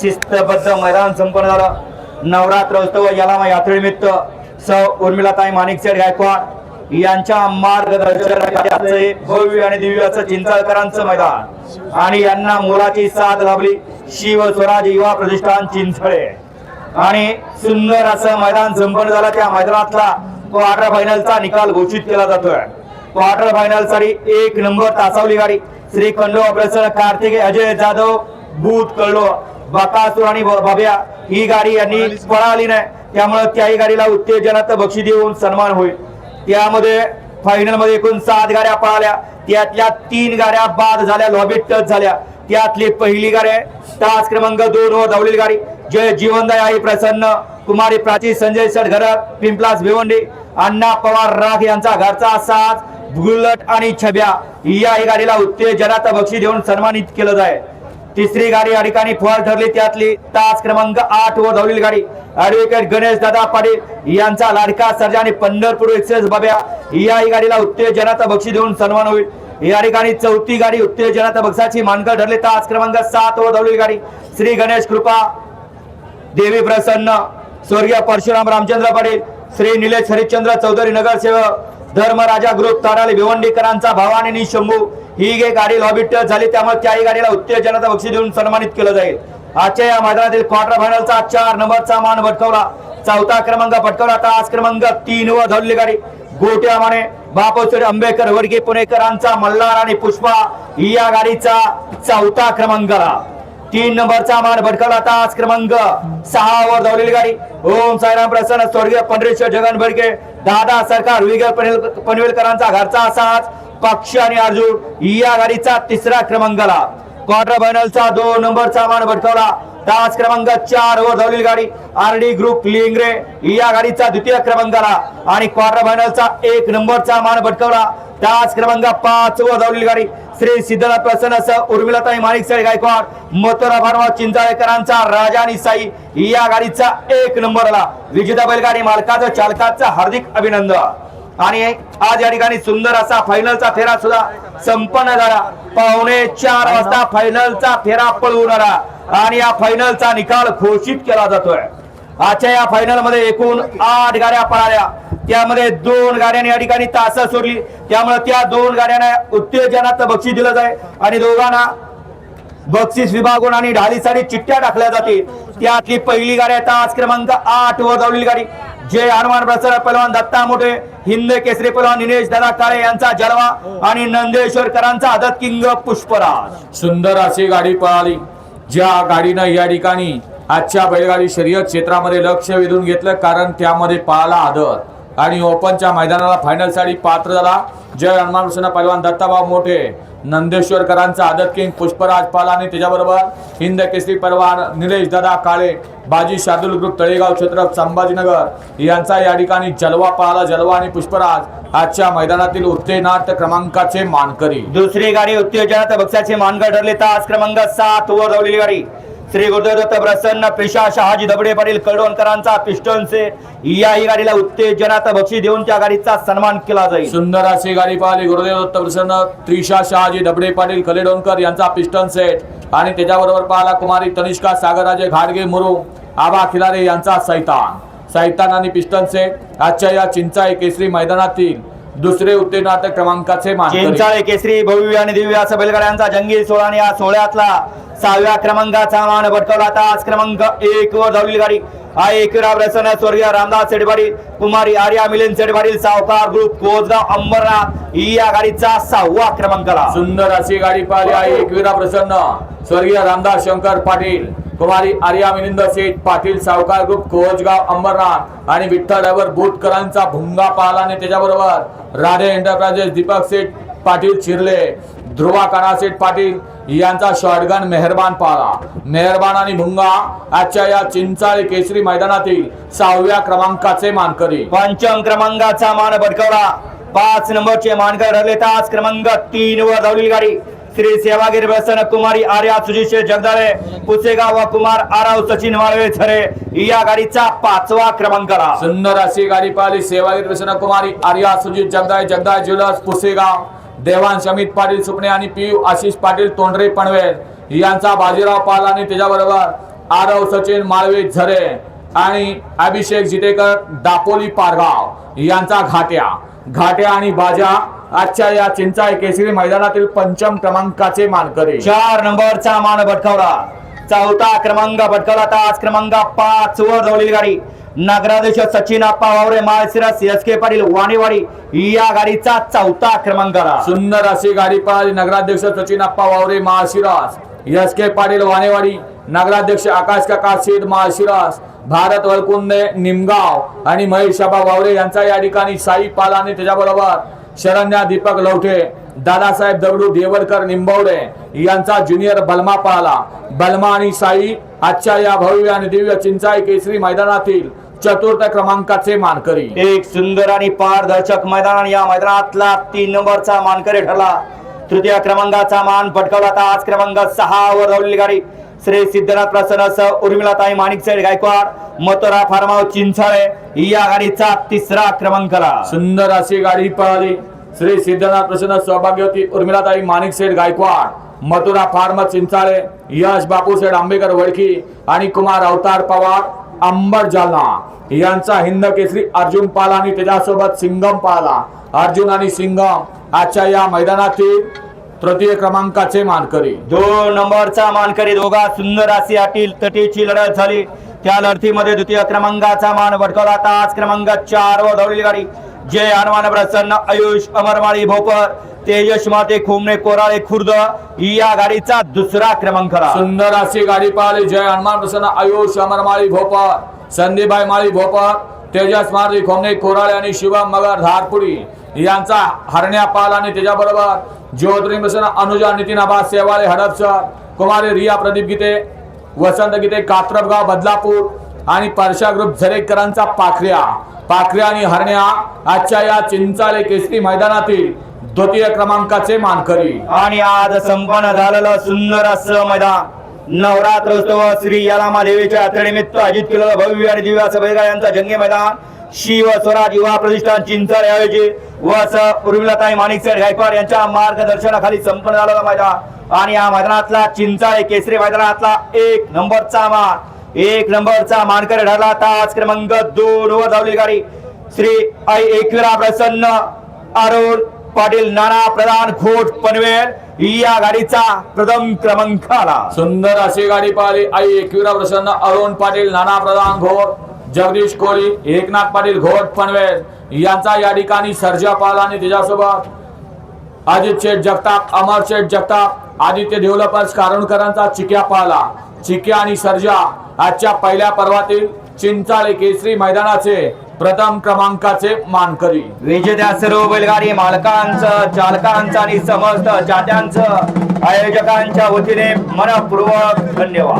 शिस्तबद्ध मैदान संपन्न झालं. नवरात्र उत्सव याला यात्रेनिमित्त सौ उर्मिलाताई माणिकसेठ गायकवाड यांच्या मार्गदर्शनाचे भव्य आणि दिव्य असं चिंचाळकरांचं मैदान आणि यांना मोलाची साथ लाभली शिव स्वराज युवा प्रतिष्ठान चिंचळे. आणि सुंदर असं मैदान संपन्न झालं. त्या मैदानातला क्वार्टर फायनलचा निकाल घोषित केला जातोय. क्वार्टर फायनलसाठी एक नंबर तासावली गाडी. श्री खंडो ऑपरेशन कार्तिक अजय जाधव भूत कळलो बाकासूर आणि बाब्या ही गाडी यांनी पळाली नाही त्यामुळे त्याही गाडीला उत्तेजनाचं बक्षी देऊन सन्मान होईल. त्यामध्ये फायनलमध्ये एकूण सात गाड्या पळाल्या. त्यातल्या तीन गाड्या बाद झाल्या लॉबी टच झाल्या. त्यातली पहिली गाडी तास क्रमांक दोन व धावलेली गाडी. जय जीवनदाय आई प्रसन्न कुमारी प्राची संजय सर घरात पिंपलास भिवंडी अण्णा पवार राख यांचा घरचा साथ बुलट आणि छब्या. या गाडीला उत्तेजनाचं बक्षी देऊन सन्मानित केलं जाय. तिसरी गाडी या ठिकाणी फळ ठरली त्यातली तास क्रमांक आठ वर धावलेली गाडी. ऍडव्होकेट गणेश दादा पाटील यांचा लाडका सर्जा आणि पंढरपूर एक्सप्रेस बाब्या या ही गाडीला उत्तेजनाचा बक्षीस देऊन सन्मान होईल. या ठिकाणी चौथी गाडी उत्तेजनाचा बक्षाची मानकर ठरली तास क्रमांक सात वर धावलेली गाडी. श्री गणेश कृपा देवी प्रसन्न स्वर्गीय परशुराम रामचंद्र पाटील श्री निलेश हरिश्चंद्र चौधरी नगरसेवक धर्मराजा ग्रुप ताराले भिवंडीकरांचा भावाने आणि शंभू ही गे गाडी लॉबी झाली त्यामुळे त्याही गाडीला उत्तेजनाचा बक्षीस देऊन सन्मानित केलं जाईल. आजच्या या मैदानातील क्वार्टर फायनलचा चार नंबरचा मान भटकवला. चौथा क्रमांक पटकवला तास क्रमांक तीन व धरली गाडी. गोट्या माने बापोसरे आंबेकर वडगे पुणेकरांचा मल्हार आणि पुष्पा. या गाडीचा चौथा क्रमांकाला. तीन नंबरचा मान भटकवला तास क्रमांक सहा वर धावलेली गाडी. ओम साईराम प्रसन्न स्वर्गीय पंढरेश्वर जगन बडके दादा सरकार विगर पनवेलकरांचा घरचा असाच पक्ष आणि अर्जुन या गाडीचा तिसरा क्रमांकाला. क्वार्टर फायनलचा दोन नंबरचा मान भटकवला तास क्रमांक चार वर धावलेली गाडी. आर डी ग्रुप लिंगरे या गाडीचा द्वितीय क्रमांकाला आणि क्वार्टर फायनलचा एक नंबरचा मान भटकवला तास क्रमांक पाच वर धावलेली गाडी. श्री सिद्धार्थ प्रसन्न सह उर्मिलाताई माणिकसाई गायकवाड मथुरा फार्मा चिंचाळेकरांचा राजा आणि साई या गाडीचा एक नंबरला विजेता बैलगाडी मालकाचं चालकाचं हार्दिक अभिनंदन. आणि आज या ठिकाणी सुंदर असा फायनलचा फेरा सुद्धा संपन्न झाला. पावणे चार वाजता फायनलचा फेरा पळवून आला. आणि या फायनलचा निकाल घोषित केला जातोय. आजच्या या फायनलमध्ये एकूण आठ गाड्या पळाल्या. त्यामध्ये दोन गाड्यांनी या ठिकाणी तास सोडली. त्यामुळे त्या दोन गाड्यांना उत्तेजनाचं बक्षीस दिलं जाईल आणि दोघांना बक्षीस विभागून आणि ढालीसाठी चिठ्ठ्या टाकल्या जातील. त्यातली पहिली गाडी आहे तास क्रमांक आठ वर धावलेली गाडी. जय हनुमान प्रसाद पलवान दत्ता मोठे हिंद केसरी पलवान निलेश दादा काळे यांचा जलवा आणि नंदेश्वरकरांचा आदत किंग पुष्पराज. सुंदर अशी गाडी पळाली. ज्या गाडीनं या ठिकाणी आजच्या बैलगाडी शर्यत क्षेत्रामध्ये लक्ष वेधून घेतलं कारण त्यामध्ये पळाला आदर आणि ओपनच्या मैदानाला फायनलसाठी पात्र झाला. जय हनुमान प्रसन्न पैलवान दत्ताभाऊ मोठे नंदेश्वरकरांचा आदत किंग पुष्पराज पाल आणि त्याच्याबरोबर हिंद केसरी परवान निलेश दादा काळे बाजी शार्दुल ग्रुप तळेगाव क्षेत्र संभाजीनगर यांचा या ठिकाणी जलवा पाला जलवा आणि पुष्पराज आजच्या मैदानातील उत्तेनाट क्रमांकाचे मानकरी. दुसरी गाडी उत्तेजनात बक्षाचे मानकर ठरले तास क्रमांक सात वर धावलेली गाडी. श्री गुरुदत्त प्रसन्न पेशा शहाजी दबडे पाटील कळवणकरांचा पिस्टन से याही गाडीला उत्तेजनात बक्षीस देऊन त्या गाडीचा सन्मान केला जाईल. सुंदर अशी गाडी पाहिली गुरुदेव दत्त प्रसन्न त्रिशा शहाजी दबडे पाटील कलेडोणकर यांचा पिस्टन सेट. आणि त्याच्याबरोबर पाहिला कुमारी तनिष्का सागराजे घाडगे मुरुम आबा खिलारे यांचा सैतान. सैतान आणि पिस्टन सेट. आजच्या या चिंचाई केसरी मैदानातील दुसरे उत्तेनाटक क्रमांकाचे चिंचाळे केसरी भव्य आणि दिव्य असं बैलगाड्यांचा जंगी सोहळा आणि या सोहळ्यातला सहाव्या क्रमांकाचा मान भटकवला आज क्रमांक एक वर धावली गाडी. हा एकविरा प्रसन्न स्वर्गीय रामदास सेडवाडी कुमारी आर्या मिलिंद सेडवाडी सावकार ग्रुप कोजगाव अंबरनाथ. या गाडीचा सहावा क्रमांकाला. सुंदर अशी गाडी पाहिली आहे. एकवीरा प्रसन्न स्वर्गीय रामदास शंकर पाटील कुमारी आर्या मिलिंद शेठ पाटील सावकार ग्रुप कोचगाव अंबरनाथ. आणि विठ्ठल ड्रायव्हर बोटकरांचा भुंगा पाहला आणि त्याच्याबरोबर राधे एंटरप्राइजेस दीपक शेठ पाटील चिरले ध्रुवा काना शेठ पाटील यांचा शॉटगन मेहरबान पाला मेहरबान आणि भुंगा आजच्या या चिंचाळे केसरी मैदानातील सहाव्या क्रमांकाचे मानकरी. पंचम क्रमांकाचा मान भटकवला. पाच नंबरचे मानकर ठरले तास क्रमांक तीन वर धावलेली गाडी. श्री सेवागिरी प्रसन्न कुमारी आर्या सुजिशे जगदाळे पुसेगाव व कुमार आराव सचिन वाळवे झरे या गाडीचा पाचवा क्रमांकाला सुंदर अशी गाडी पाहिली सेवागिरी प्रसन्न कुमारी आर्या सुजित जगदाय जगदाय ज्वेलर्स पुसेगाव. देवांश अमित पाटील सुपणे आणि पी आशिष पाटील तोंडरे पनवेल यांचा बाजीराव पाल आणि त्याच्याबरोबर आरव सचिन माळवे झरे आणि अभिषेक जितेकर दापोली पारगाव यांचा घाट्या. घाट्या आणि बाजा आजच्या या चिंचाई केसरी मैदानातील पंचम क्रमांकाचे मानकरी. चार नंबरचा मान भटकावला. चौथा क्रमांक भटकावला. तास क्रमांक पाच वर धावलेली गाडी. नगराध्यक्ष सचिन आप्पा वावरे माळशिरस एस के पाटील वाणीवाडी या गाडीचा चौथा क्रमांक आला. सुंदर अशी गाडी पळाली नगराध्यक्ष सचिन अप्पा वावरे माळशिरास एस के पाटील वाणेवाडी नगराध्यक्ष आकाश काका शेठ माळशिरास भारत वळकुंदे निमगाव आणि महेश शबा वावरे यांचा या ठिकाणी साई पाल आणि त्याच्याबरोबर शरण्या दीपक लवठे दादासाहेब दगडू देवरकर निंबवडे यांचा ज्युनियर बलमा पळाला बलमा आणि साई आजच्या या भव्य आणि दिव्य चिंचाई केसरी मैदानातील चतुर्थ क्रमांकाचे मानकरी. एक सुंदर आणि पारदर्शक मैदान आणि या मैदानातला तीन नंबरचा मानकरी ठरला. तृतीय क्रमांकाचा मान पटकावला तास क्रमांक सहा वर धावलेली गाडी श्री सिद्धनाथ प्रसन्न सह उर्मिलाताई माणिक साहेब गायकवाड मथुरा फार्म हाऊस चिंचाळे या गाडीचा तिसरा क्रमांक आला. सुंदर अशी गाडी पळाली. श्री सिद्धनाथ प्रसन्न सौभाग्यवती उर्मिलाताई माणिक शेठ गायकवाड मथुरा फार्म चिंचाळे यश बापू शेठ आंबेकर वडकी आणि कुमार अवतार पवार अंबर जालना यांचा हिंद केसरी अर्जुन पाला आणि त्याच्यासोबत सिंगम पाला. अर्जुन आणि सिंगम आजच्या या मैदानातील तृतीय क्रमांकाचे मानकरी. दोन नंबरचा मानकरी दोघा सुंदर अशी आतील तटीची लढत झाली. त्या लढतीमध्ये द्वितीय क्रमांकाचा मान भटकवला. तास क्रमांक चार व धावलेली गाडी. जय हनुमान प्रसन्न आयुष अमरमाळी भोपर. तेजस माते खोमणे कोराळे खुर्द या गाडीचा दुसरा क्रमांक सुंदर अशी गाडी पळाली जय हनुमान प्रसन्न आयुष अमरमाळी भोपाळ. संदीपबाई माळी भोपाळ. तेजस मारली खोमणे कोराळे आणि शिवम मगर धारपुडी यांचा हरण्या पाल आणि त्याच्याबरोबर ज्योतिरी प्रसन्न अनुजा नितीन आबा सेवाळे हडपसर कुमारी रिया प्रदीप गीते वसंत गीते कात्रपगाव बदलापूर आणि परशा ग्रुप झरेकरांचा पाखऱ्या. पाखऱ्या आणि हरण्या आजच्या या चिंचाळे केसरी मैदानातील द्वितीय क्रमांकाचे मानकरी. आणि आज संपन्न झालेलं सुंदर असं मैदान. नवरात्रोत्सव श्री यालामा देवीच्या यात्रेनिमित्त आयोजित केलेलं भव्य आणि दिव्या असं यांचा जंगे मैदान. शिव स्वराज युवा प्रतिष्ठान चिंचर आयोजित व असं उर्मिलाताई माणिकसेठ गायकवाड यांच्या मार्गदर्शनाखाली संपन्न झालेलं मैदान. आणि या मैदानातला चिंचाळे केसरी मैदानातला एक नंबरचा मान. एक नंबरचा मानकरी ठरला तास क्रमांक दोन वर धावली गाडी. श्री आई एकविरा प्रसन्न अरुण पाटील नाना प्रधान खोट पनवेल या गाडीचा प्रथम क्रमांक आला. सुंदर अशी गाडी पाहिली. आई एकविरा प्रसन्न अरुण पाटील नाना प्रधान घोट जगदीश कोळी एकनाथ पाटील घोट पनवेल. यांचा या ठिकाणी सर्जा पाला आणि त्याच्यासोबत अजित शेठ जगताप अमर शेठ जगताप आदित्य डेव्हलपर्स कारणकरांचा चिक्या पाला चिक्या आणि सर्जा आजच्या पहिल्या पर्वातील चिंचाळे केसरी मैदानाचे प्रथम क्रमांकाचे मानकरी. विजेत्या सर्व बैलगाडी मालकांचं चालकांचं आणि समस्त चात्यांचं आयोजकांच्या वतीने मनपूर्वक धन्यवाद.